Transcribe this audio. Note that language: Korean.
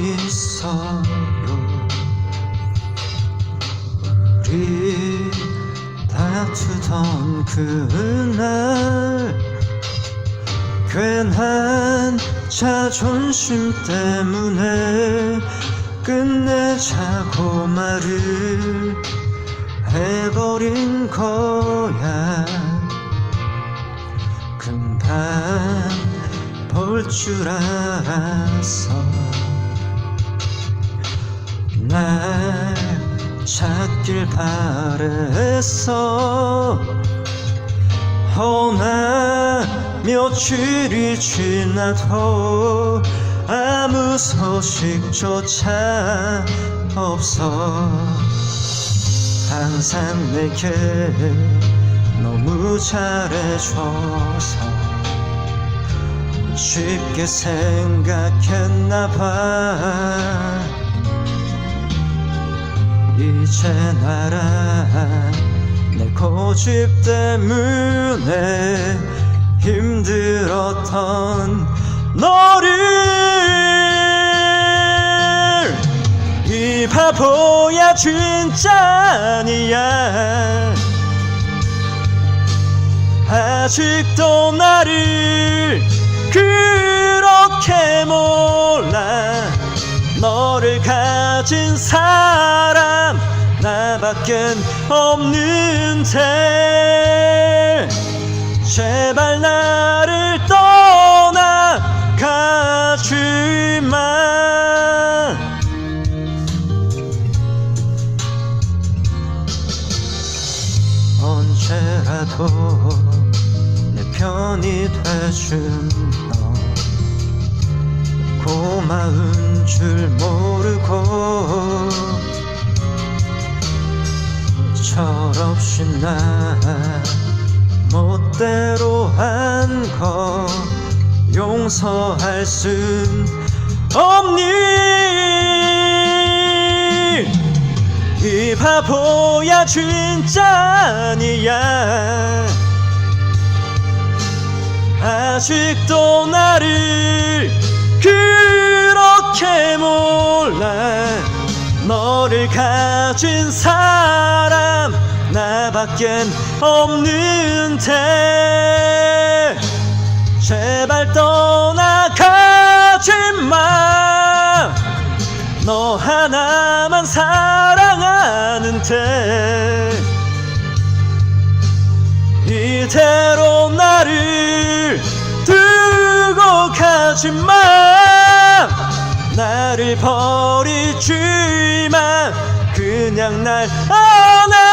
있어요. 우리 다투던 그날 괜한 자존심 때문에 끝내자고 말을 해버린 거야. 금방 볼 줄 알았어 날 찾길 바랬어. 허나 며칠이 지나도 아무 소식조차 없어. 항상 내게 너무 잘해줘서 쉽게 생각했나 봐 나란 내 고집 때문에 힘들었던 너를. 이 바보야 진짜 아니야. 아직도 나를 그렇게 몰라. 너를 가진 사람 나 밖엔 없는데 제발 나를 떠나 가지 마 언제라도 내 편이 돼준 너 고마운 줄 모르고 철없이 나? 멋대로 한 거 용서할 순 없니? 이 바보야 진짜 아니야. 아직도 나를 그렇게 몰라 너를 가진 사람 나밖엔 없는데 제발 떠나가지 마. 너 하나만 사랑하는데 이대로 나를 두고 가지 마 나를 버리지 마 그냥 날 안아